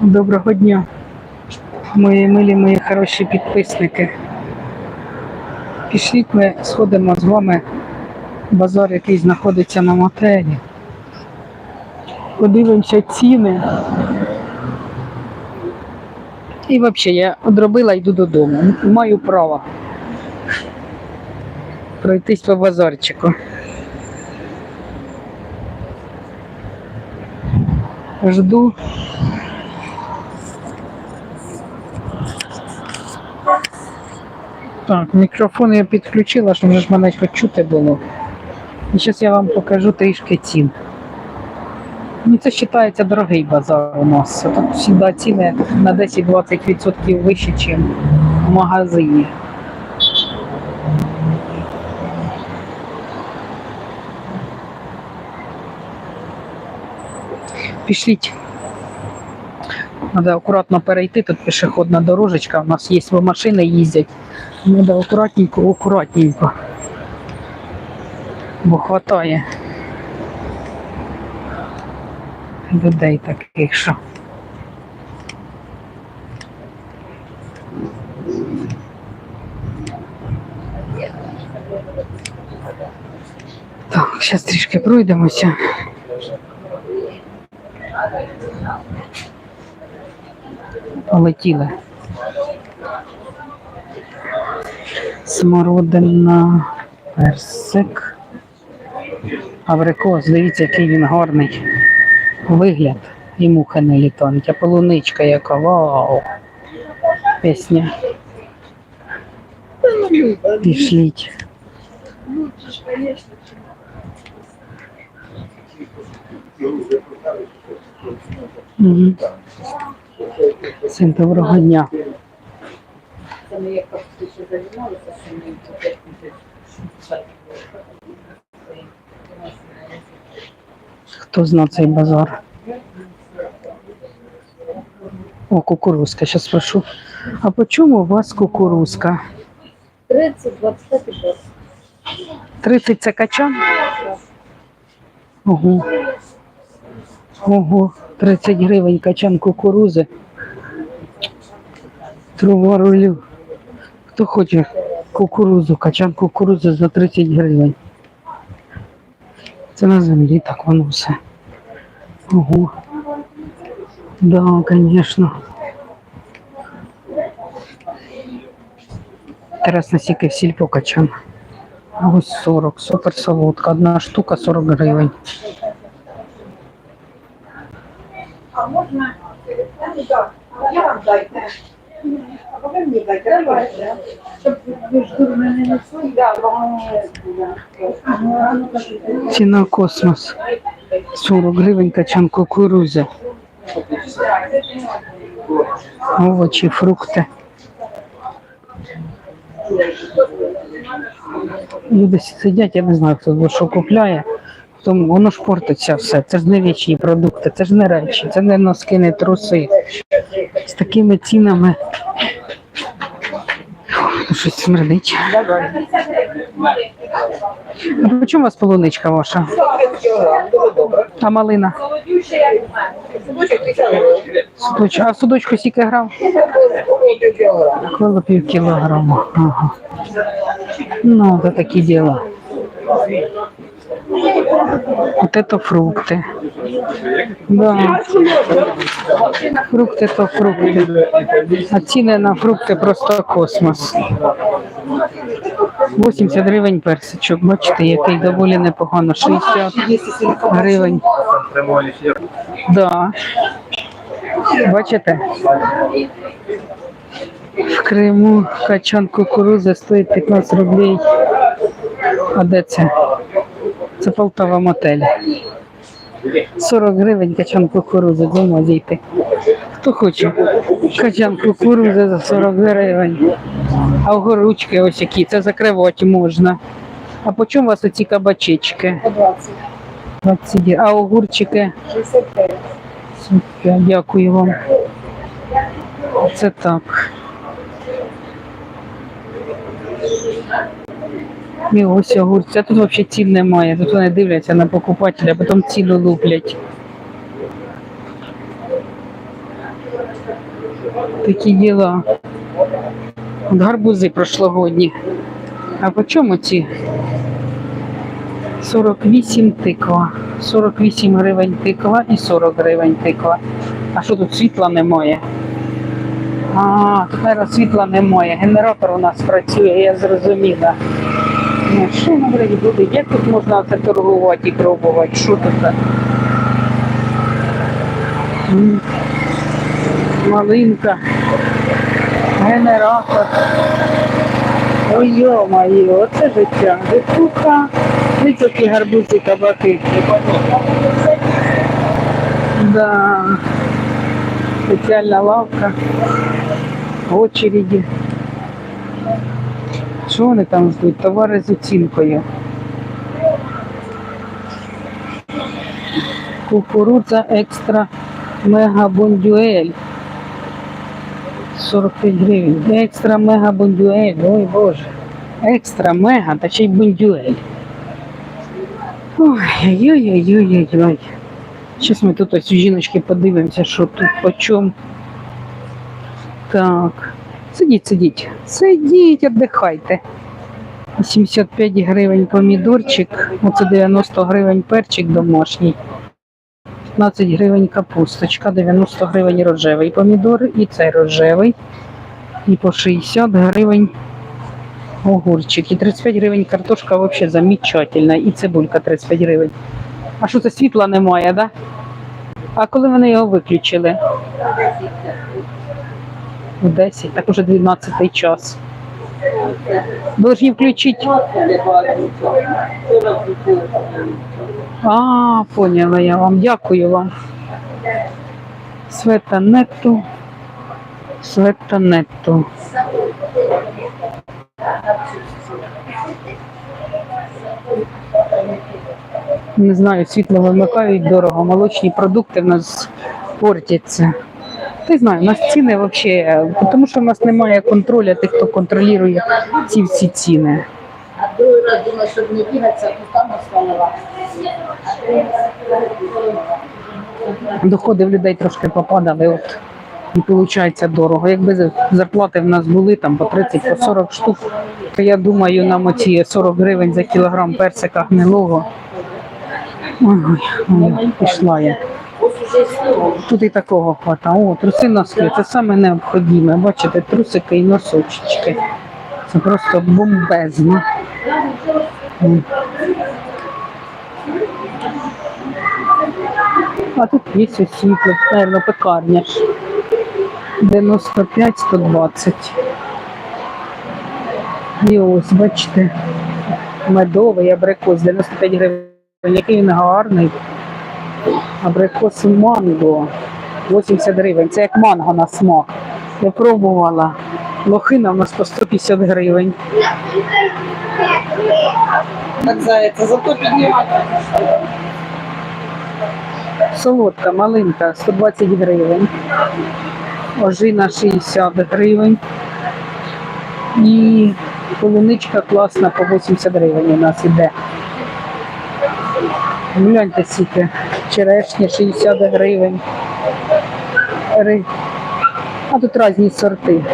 Доброго дня, мої милі, мої хороші підписники. Пішліть ми сходимо з вами в базар, який знаходиться на мотелі. Подивимося ціни. І взагалі я одробила йду додому. Маю право пройтись по базарчику. Жду. Так, мікрофон я підключила, щоб ж мене хоч чути було. І зараз я вам покажу трішки цін. Ну, це вважається дорогий базар у нас. Тут завжди ціни на 10-20% вищі, ніж в магазині. Пішліть. Треба акуратно перейти, тут пішохідна дорожечка, у нас є, машини їздять. Треба акуратненько, акуратненько. Бо хватає людей таких, що. Так, зараз трішки пройдемося. Полетіли. Смородина, персик. Абрикос, дивіться, який він гарний. Вигляд. І мухи не літають. А полуничка яка. Вау. Пісня. Пішліть. Угу. Всім доброго дня. Хто зна цей базар? О, кукурузка. Зараз спрошу. А по чому у вас кукурузка? 30, 25 і 20. 30 це качан? Ого. Ого, 30 гривень качан кукурузи. Трава рулю. Хто хоче кукурузу, качан кукурузи за 30 гривень. Це на землі так воно все. Ого. Да. Інтересно, скільки в сільпо качан. Ось 40, супер солодка. Одна штука 40 гривень. А можна? Я вам дайте. Ціна космос. 40 гривень качан кукурузи. Овочі, фрукти. Люди сидять, я не знаю, хто що купляє. Тому воно ж портиться все. Це ж не вічні продукти, це ж не речі, це не носки, не труси. З такими цінами. Щось смердить. А по чому у вас полуничка ваша? А малина? Судоч... А судочку скільки грам? Коло пів кілограма. Ага. Ну, это такие дела. Вот это фрукты. Да. Фрукты то фрукты. А ціни на фрукти просто космос. 80 гривень персичок. Бачите, який доволі непогано. 60 гривень. Да. Бачите? В Криму качан кукурузи стоїть 15 рублей. А де це? Це Полтава мотель. 40 гривень качан кукурузи, дома дійти. Хто хоче? Качан кукурузи за 40 гривень. А огоручки ось які, це закривати можна. А по чому у вас оці кабачечки? 20. 20. А огурчики? 65. Дякую вам. Це так. І ось огурці. А тут взагалі цін немає. Тут вони дивляться на покупателя, а потім ціну луплять. Такі діла. От гарбузи прошлогодні. А по чому ці? 48 тиква. 48 гривень тиква і 40 гривень тиква. А що тут світла немає? А, навіть світла немає. Генератор у нас працює, я зрозуміла. Що говорить буде? Як тут можна це торгувати і пробувати? Що тут? так? Малинка. Генератор. Ой, йо-моє, оце життя. Випуха. Високі гарбузи кабаки. Да. Спеціальна лавка. Очереді. Що вони там ждуть? Товари з оцінкою. Кукурудза екстра мега бондюель. 45 гривень. Екстра мега бондюель. Ой Боже. Екстра мега, та ще й бондюель. Ой-ой-ой-ой-ой. Зараз ми тут ось у жіночки подивимося, що тут по чому. Так. Сидіть, сидіть. Сидіть, віддихайте. 75 гривень помідорчик, оце 90 гривень перчик домашній. 15 гривень капусточка, 90 гривень рожевий помідор і цей рожевий. І по 60 гривень огурчик. І 35 гривень картошка взагалі замечательна. І цибулька 35 гривень. А що це світла немає, да? А коли вони його виключили? В 10, так уже 12 час. Должні включити. А, поняла я вам. Дякую вам. Светанетту. Светанетту. Не знаю, світло вимикають дорого, молочні продукти в нас портяться. Ти знаю, у нас ціни взагалі, тому що в нас немає контролю тих, хто контролює ці всі ціни. А другий раз думаю, щоб не бігатися, то там оставила. Доходи в людей трошки попадали, от і виходить дорого. Якби зарплати в нас були там по 30 по 40 штук, то я думаю, нам оці 40 гривень за кілограм персика гнилого. Ой, ой, пішла я. Тут і такого хвата. О, труси носки, це саме необхідне. Бачите, трусики і носочечки. Це просто бомбезно. А тут є світло, мабуть, пекарня 95-120. І ось, бачите, медовий абрикос 95 гривень. Який він гарний. Абрикос манго 80 гривень. Це як манго на смак. Я пробувала. Лохина у нас по 150 гривень. Так заяця, зато піднімати. Солодка, малинка 120 гривень. Ожина 60 гривень. І полуничка класна по 80 гривень у нас іде. Гляньте скільки. Черешня 60 гривень. А тут різні сорти.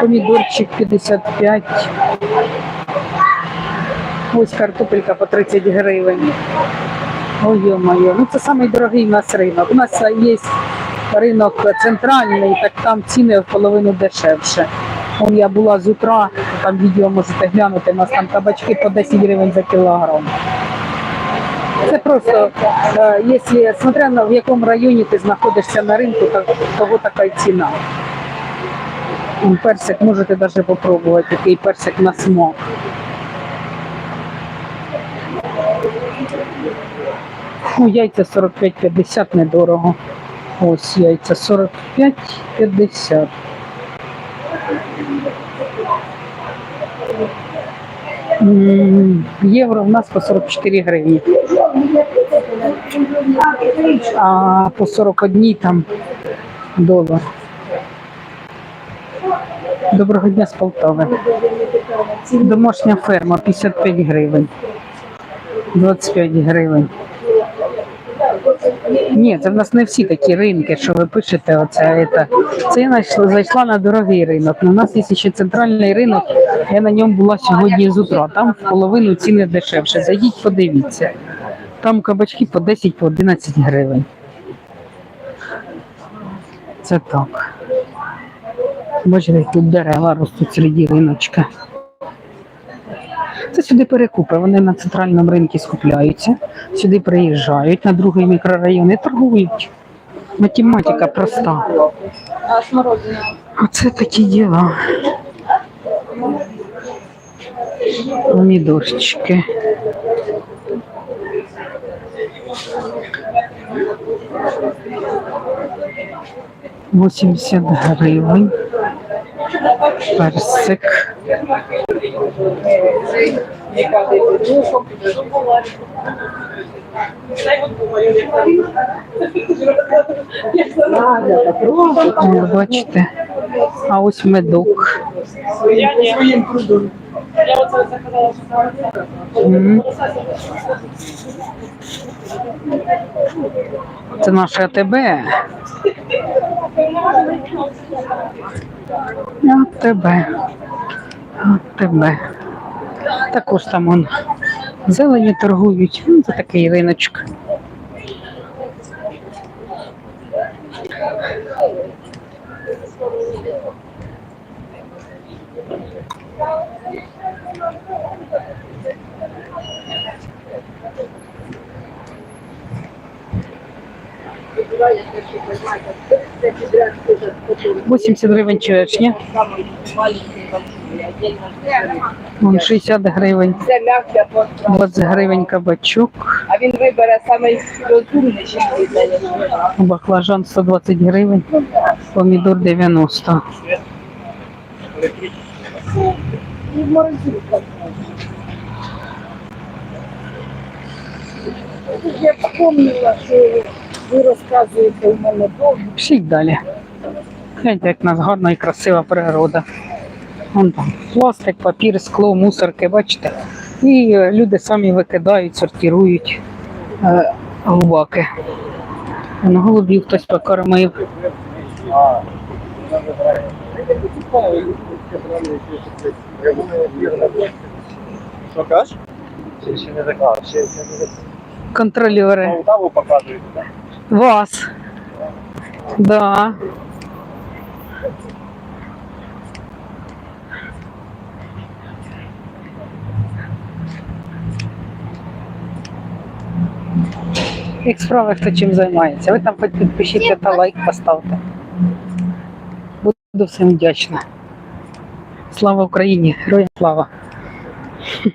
Помідорчик 55. Ось картопелька по 30 гривень. Ой, моє, ну це самий дорогий у нас ринок. У нас є ринок центральний, так там ціни в половину дешевше. Он я була з утра, там відео можете глянути, у нас там кабачки по 10 гривень за кілограм. Це просто, е, якщо, смотря на в якому районі ти знаходишся на ринку, то того така й ціна. Персик можете навіть попробувати, який персик на смак. Ну, яйця 45-50 недорого. Ось яйця 45-50. Євро в нас по 44 гривні. А по 41 там долар. Доброго дня з Полтави. Домашня ферма 55 гривень. 25 гривень. Ні, це в нас не всі такі ринки, що ви пишете. Оце, це. це я зайшла на дорогий ринок. У нас є ще центральний ринок, я на ньому була сьогодні з утра. Там в половину ціни дешевше. Зайдіть, подивіться. Там кабачки по 10 по 11 гривень. Це так. Бачите, тут дерева ростуть серед риночка. Це сюди перекупи. Вони на центральному ринку скупляються, сюди приїжджають на другий мікрорайон і торгують. Математика проста. А? Оце такі діла. Помідорчики. Восемьдесят гривень. Персик. Бачите. А ось медок. Це наше АТБ. АТБ. АТБ. Також там он зелені торгують. Це такий риночок. 80 гривень черешня. Вон 60 гривень. Це м'яке 20 гривень кабачок. А він вибере віддає. Баклажан 120 гривень. Помідор 90. І в морозилку. Я вспомнила, що ви розказуєте у мене довго. Пішіть далі. Гляньте, як нас гарна і красива природа. Вон там пластик, папір, скло, мусорки, бачите? І е, люди самі викидають, сортирують е, губаки. Вон голубів хтось покормив. Що кажеш? Ще, не ще, не. Контролери. Вас. Да. Як справи, хто чим займається? Ви там хоч підпишіться та лайк поставте. Буду всім вдячна. Слава Україні! Героям слава!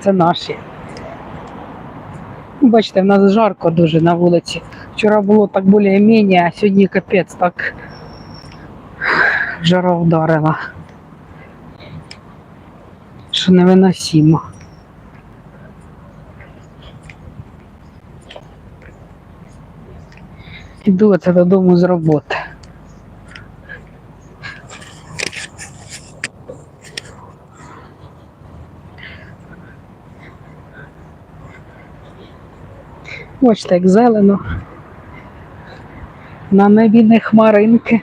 Це наші. Бачите, в нас жарко дуже на вулиці. Вчора було так більш-менш, а сьогодні капець так жара вдарила. Що невиносимо. Іду оце додому з роботи. Бачите, як зелено. На небі не хмаринки.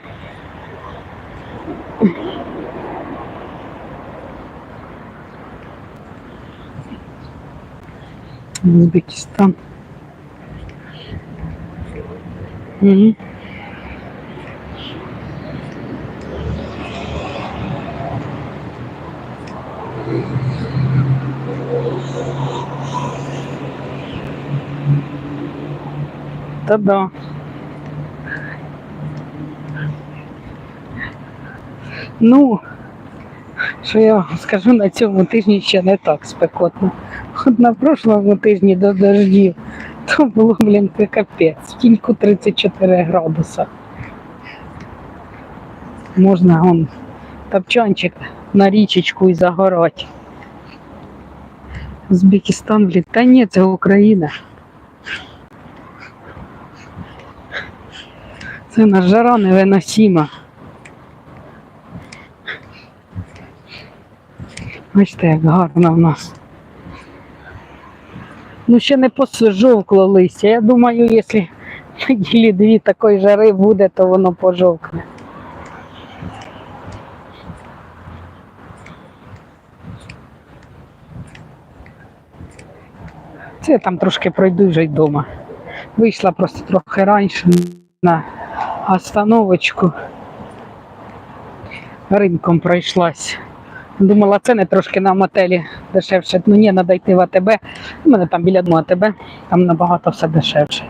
Узбекистан. Угу. Та-да. Ну, що я скажу, на цьому тижні ще не так спекотно. От на прошлому тижні до дождів то було, блін, капець. Тільки 34 градуса. Можна он тапчанчик на річечку і загорати. Узбекистан, блін. Та ні, це Україна. Це на жара невиносима. Бачите, як гарно в нас. Ну, ще не посжовкло листя. Я думаю, якщо неділі дві такої жари буде, то воно пожовкне. Це я там трошки пройду вже вдома. Вийшла просто трохи раніше на остановочку. Ринком пройшлась. Думала, це не трошки на мотелі дешевше. Ну ні, треба йти в АТБ. У мене там біля одного АТБ, там набагато все дешевше.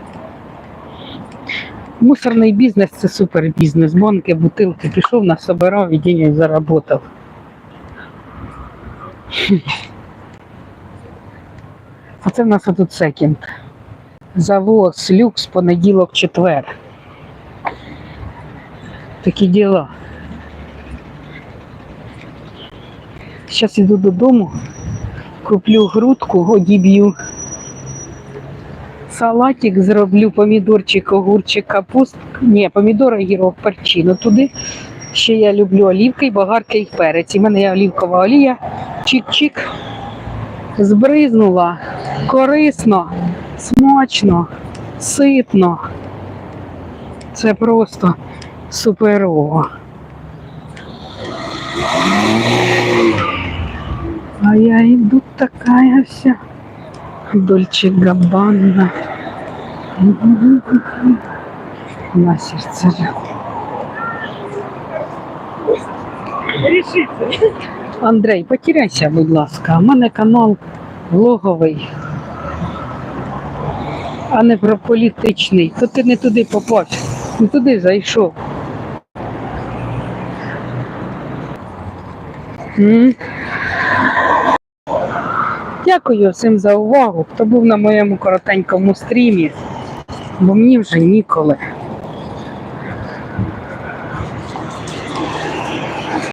Мусорний бізнес це супер бізнес. Банки, бутилки пішов, насобирав і денег заработав. А це в нас отут секінд. Завоз, люкс, понеділок, четвер. Такі діла. Зараз іду додому, куплю грудку, одіб'ю. Салатик зроблю, помідорчик, огурчик, капуст. Ні, помідор, огірок, перчину туди. Ще я люблю олівки, болгарки і перець. У мене є олівкова олія. Чик-чик. Збризнула. Корисно, смачно, ситно. Це просто суперово. А я иду такая вся Дольче Габбана. На сердце. Андрей, потеряйся, будь ласка. У мене канал влоговий, а не про політичний. То ти не туди попав, не туди зайшов. М? Дякую всім за увагу, хто був на моєму коротенькому стрімі, бо мені вже ніколи.